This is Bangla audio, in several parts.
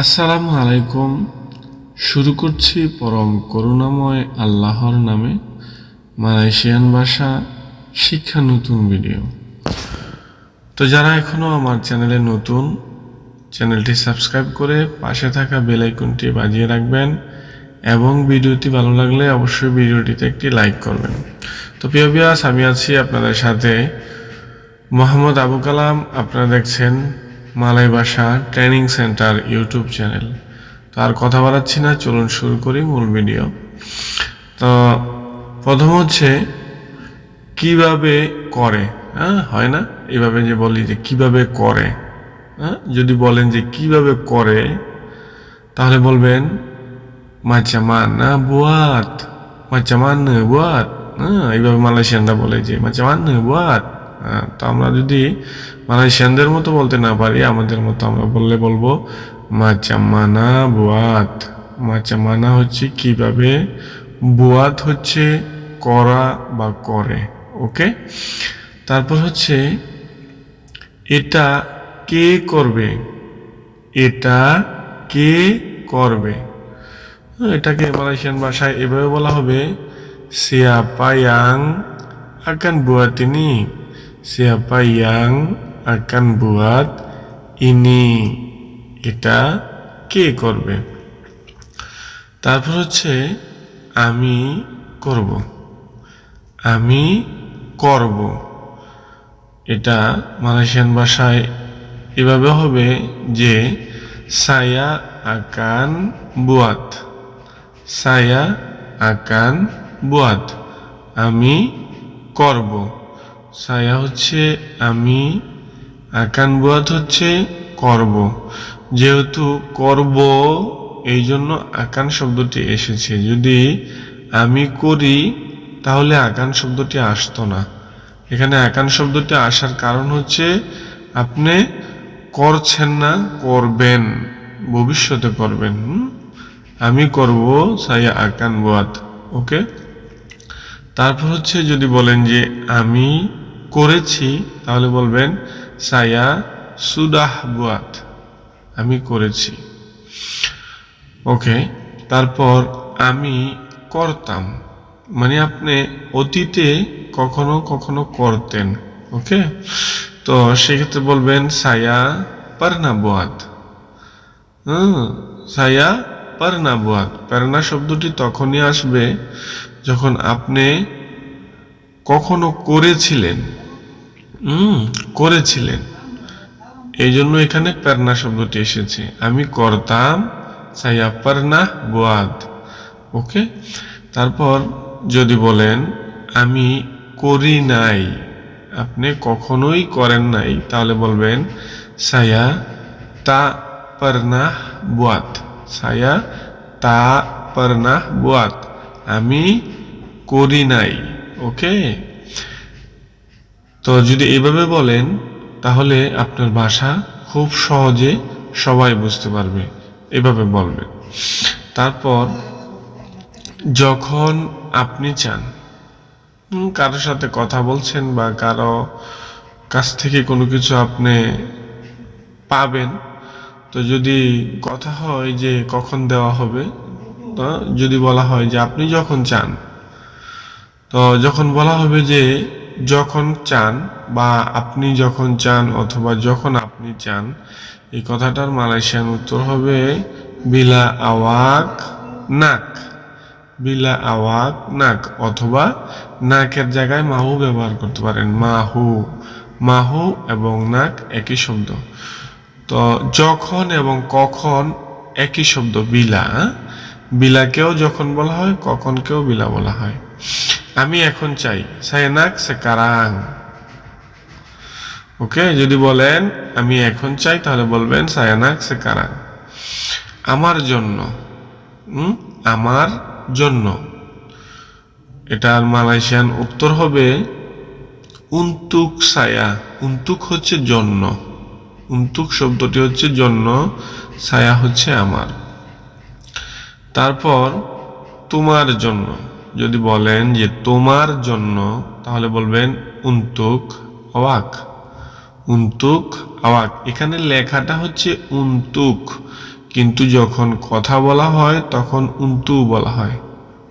আসসালামু আলাইকুম। শুরু করছি পরম করুণাময় আল্লাহর নামে মালয়েশিয়ান ভাষা শিক্ষা নতুন ভিডিও। তো যারা এখনও আমার চ্যানেলে নতুন, চ্যানেলটি সাবস্ক্রাইব করে পাশে থাকা বেল আইকনটি বাজিয়ে রাখবেন এবং ভিডিওটি ভালো লাগলে অবশ্যই ভিডিওটিতে একটি লাইক করবেন। তো প্রিয় বিয়াস আমি আছি আপনাদের সাথে মোহাম্মদ আবু কালাম। আপনারা দেখছেন মালয় ভাষা ট্রেনিং সেন্টার ইউটিউব চ্যানেল। তো আর কথা বাড়াচ্ছি না চলুন শুরু করি মূল ভিডিও। তো প্রথম হচ্ছে কীভাবে করে? হ্যাঁ হয় না? এভাবে যে বলি যে কীভাবে করে হ্যাঁ? যদি বলেন যে কীভাবে করে তাহলে বলবেন buat macam mana buat হ্যাঁ এইভাবে মালয়েশিয়ানরা বলে যে buat হ্যাঁ, তো আমরা যদি মালয়েশিয়ানদের মতো বলতে না পারি আমাদের মতো আমরা বললে বলব buat macam mana হচ্ছে কীভাবে? বুয়াত হচ্ছে করা বা করে ওকে? তারপর হচ্ছে এটা কে করবে? এটা কে করবে? হ্যাঁ, এটাকে মালয়েশিয়ান ভাষায় এভাবে বলা হবে siapa yang akan buat siapa yang akan buat ini? এটা কে করবে? তারপর হচ্ছে আমি করব। আমি করব। এটা মালয়েশিয়ান ভাষায় এভাবে হবে যে saya akan buat saya akan buat আমি করব। Saya হচ্ছে আমি আকান বুয়াত হচ্ছে করব। যেহেতু করব এই জন্য আকান শব্দটি এসেছে। যদি আমি করি, তাহলে আকান শব্দটি আসতো না। এখানে আকান শব্দটি আসার কারণ হচ্ছে, আপনি করছেন না, করবেন, ভবিষ্যতে করবেন? আমি করব সাইয়া আকান বুয়াত ওকে? তারপর হচ্ছে যদি বলেন যে আমি করেছি, তাহলে বলবেন, সায়া সুদাহ বুয়াত, আমি করেছি। ওকে, তারপর আমি করতাম। মানে আপনি অতীতে কখনো কখনো করতেন, ওকে? তো সেক্ষেত্রে বলবেন, সায়া পারনা বুয়াত। হুম, সায়া পারনা বুয়াত। পারনা শব্দটি তখনই আসবে যখন আপনি কখনো করেছিলেন? হুম, করেছিলেন। এই জন্য এখানে প্রেরণা শব্দটি এসেছে। আমি করতাম সাইয়া পারনা বুয়াদ। ওকে? তারপর যদি বলেন, আমি করি নাই, আপনি কখনোই করেন নাই, তাহলে বলবেন সায়া তা পারনা বুয়াত সায়া তা পারনা বুয়াত আমি করি নাই। ওকে? তো যদি এভাবে বলেন, তাহলে আপনার ভাষা খুব সহজে সবাই বুঝতে পারবে। এভাবে বলবেন তারপর, যখন আপনি চান কারোর সাথে কথা বলছেন বা কারও কাছ থেকে কোনো কিছু আপনি পাবেন, তো যদি কথা হয় যে কখন দেওয়া হবে যদি বলা হয় যে আপনি যখন চান তো যখন বলা হবে যে যখন চান বা আপনি যখন চান অথবা যখন আপনি চান, এই কথাটার মালয়েশিয়ান উত্তর হবে বিলা আওয়াক নাক। বিলা আওয়াক নাক অথবা নাকের জায়গায় মাহু ব্যবহার করতে পারেন। মাহু মাহু এবং নাক একই শব্দ। তো যখন এবং কখন একই শব্দ বিলা? বিলাকেও যখন বলা হয়, কখনকেও বিলা বলা হয়। আমি এখন চাই। সায়নাক সেকারাং ওকে, যদি বলেন, আমি এখন চাই, তাহলে বলবেন সায়ানাক সেকারাং আমার জন্য আমার জন্য। এটার মালয়েশিয়ান উত্তর হবে, উন্তুক সায়া। উন্তুক হচ্ছে জন্য। উন্তুক শব্দটি হচ্ছে জন্য ছায়া হচ্ছে আমার। তারপর, তোমার জন্য। যদি বলেন যে তোমার জন্য, তাহলে বলবেন উন্তুক অবাক। উন্তুক আওয়াক এখানে লেখাটা হচ্ছে উন্তুক। কিন্তু যখন কথা বলা হয়, তখন উন্তু বলা হয়।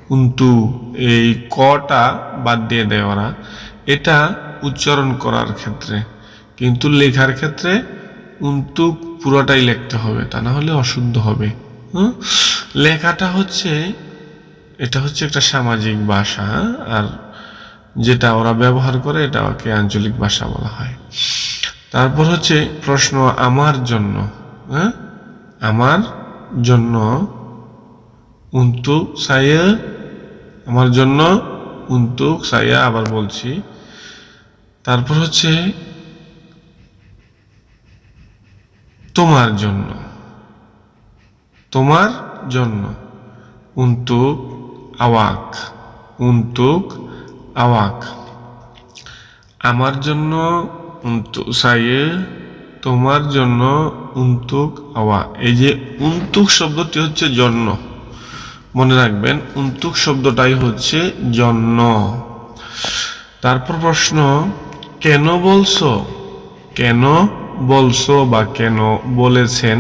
উন্তু, এই কটা বাদ দিয়ে দেয় ওরা। এটা উচ্চারণ করার ক্ষেত্রে। কিন্তু লেখার ক্ষেত্রে উন্তু পুরোটাই লিখতে হবে, তা না হলে অশুদ্ধ হবে। হুম? লেখাটা হচ্ছে এটা হচ্ছে একটা সামাজিক ভাষা, আর যেটা ওরা ব্যবহার করে এটাকে আঞ্চলিক ভাষা বলা হয়। তারপর হচ্ছে প্রশ্ন, আমার জন্য হ্যাঁ? আমার জন্য উন্তু সাইয়া, আমার জন্য উন্তু সাইয়া আবার বলছি। তারপর হচ্ছে, তোমার জন্য তোমার জন্য untuk awak untuk awak আমার জন্য untuk saya তোমার জন্য উন্তুক awak এই যে উন্তুক শব্দটি হচ্ছে জন্য। মনে রাখবেন, উন্তুক শব্দটাই হচ্ছে জন্য। তারপর প্রশ্ন, কেন বলছো? কেন বলছো বা কেন বলেছেন?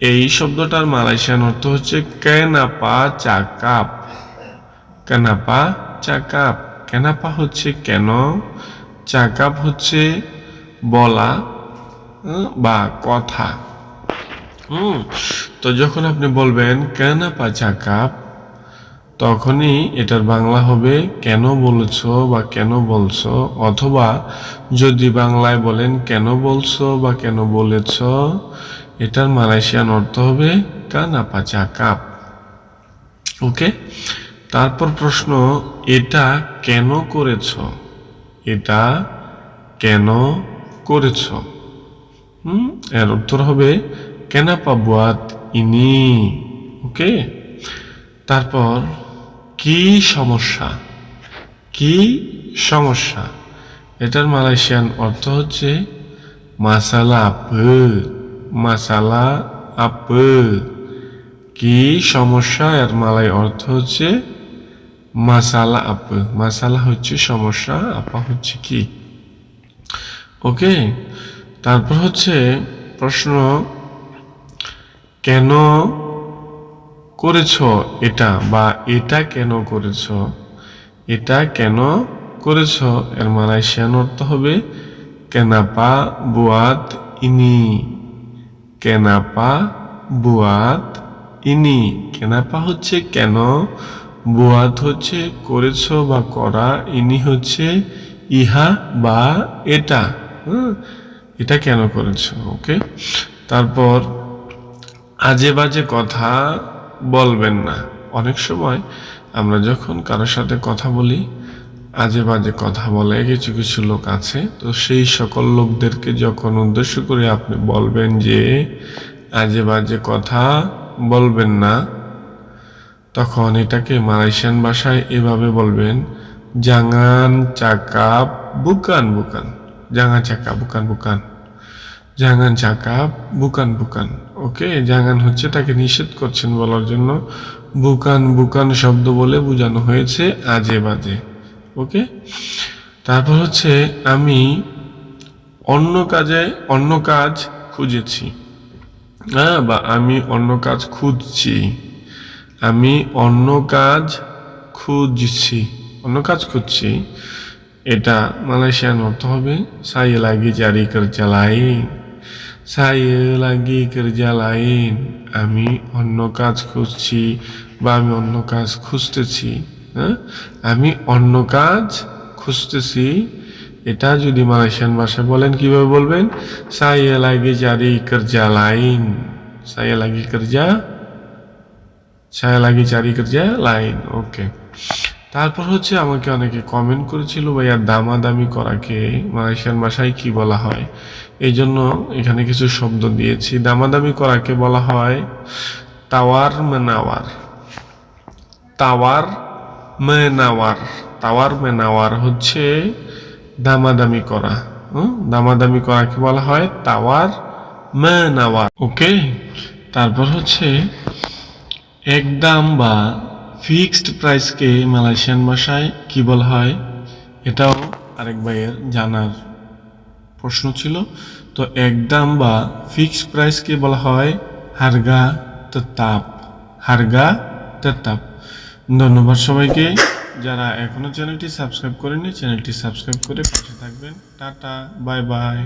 এই শব্দটার মালয়েশিয়ান অর্থ হচ্ছে কেনাপা চাকাপ। কেনাপা চাকাপ। কেনাপা হচ্ছে কেন? চাকাপ হচ্ছে বলা বা কথা। হুম, তো যখন আপনি বলবেন কেনাপা চাকাপ, তখনই এটার বাংলা হবে কেন বলেছ বা কেন বলছো, অথবা যদি বাংলায় বলেন কেন বলছো বা কেন বলেছ এটার মালয়েশিয়ান অর্থ হবে কানাপা চাকাপ ওকে? তারপর প্রশ্ন, এটা কেন করেছ? এটা কেন করেছ? হুম? এর উত্তর হবে কেনাপা বুয়াত ইনি। ওকে? তারপর, কি সমস্যা? কি সমস্যা? এটার মালয়েশিয়ান অর্থ হচ্ছে মাসালা আপে মাসালা আপে। কি সমস্যা? এর মালাই অর্থ হচ্ছে মাসালা আপে। মাসালা হচ্ছে সমস্যা, আপা হচ্ছে কি? ওকে, তারপর হচ্ছে প্রশ্ন, কেন করেছ এটা বা এটা কেন করেছ? এটা কেন করেছ? এর মালয়েশিয়ান অর্থ হবে, কেনাপা বুয়াত ইনি। কেনাপা বুয়াত ইনি। কেনাপা হচ্ছে কেন? বুয়াত হচ্ছে করেছ বা করা, ইনি হচ্ছে ইহা বা এটা। এটা কেন করেছ? ওকে? তারপর আজে বাজে কথা বলবেন না। অনেক সময় আমরা যখন কারোর সাথে কথা বলি আজে বাজে কথা বলে, কিছু কিছু লোক আছে। তো সেই সকল লোকদেরকে যখন উদ্দেশ্য করে আপনি বলবেন যে আজে বাজে কথা বলবেন না, তখন এটাকে মালয়েশিয়ান ভাষায় এভাবে বলবেন জাঙ্গান চাকাপ বুকান বুকান জাঙ্গা চাকা বুকান বুকান জাঙ্গান চাকাপ বুকান বুকান। ওকে জাঙ্গান হচ্ছে তাকে নিষেধ করছেন বলার জন্য। বুকান বুকান শব্দ বলে বোঝানো হয়েছে আজে বাজে ওকে? তারপর হচ্ছে আমি অন্য কাজে অন্য কাজ খুঁজেছি। হ্যাঁ বা আমি অন্য কাজ খুঁজছি। আমি অন্য কাজ খুঁজছি। অন্য কাজ খুঁজছি। এটা মালয়েশিয়ান অর্থ হবে। saya lagi জারি kerja lain saya lagi kerja lain আমি অন্য কাজ খুঁজছি বা আমি অন্য কাজ খুঁজতেছি। হ্যাঁ? আমি অন্য কাজ খুঁজতেছি। এটা যদি মালয়েশিয়ান ভাষায় বলেন, কীভাবে বলবেন? saya lagi cari kerja lain saya lagi kerja saya ওকে। তারপর হচ্ছে আমাকে অনেকে কমেন্ট করেছিল, ভাইয়া, দামাদামি করাকে মালয়েশিয়ান ভাষায় কি বলা হয়? এই জন্য এখানে কিছু শব্দ দিয়েছি। দামাদামি করাকে বলা হয় তাওয়ার মেনাওয়ার। তাওয়ার মেনাওয়ার, তাওয়ার মেনাওয়ার হচ্ছে দামাদামি করা? দামাদামি করাকে বলা হয়? তাওয়ার মেনাওয়ার। ওকে? তারপর হচ্ছে একদম বা ফিক্সড প্রাইসকে মালয়েশিয়ান ভাষায় কি বলা হয়? এটাও আরেক ভাইয়ের জানার প্রশ্ন ছিল। তো একদম বা ফিক্সড প্রাইসকে বলা হয় harga tetap harga tetap ধন্যবাদ সবাইকে। যারা এখনও চ্যানেলটি সাবস্ক্রাইব করেনি চ্যানেলটি সাবস্ক্রাইব করে পাশে থাকবেন। Tata, bye bye.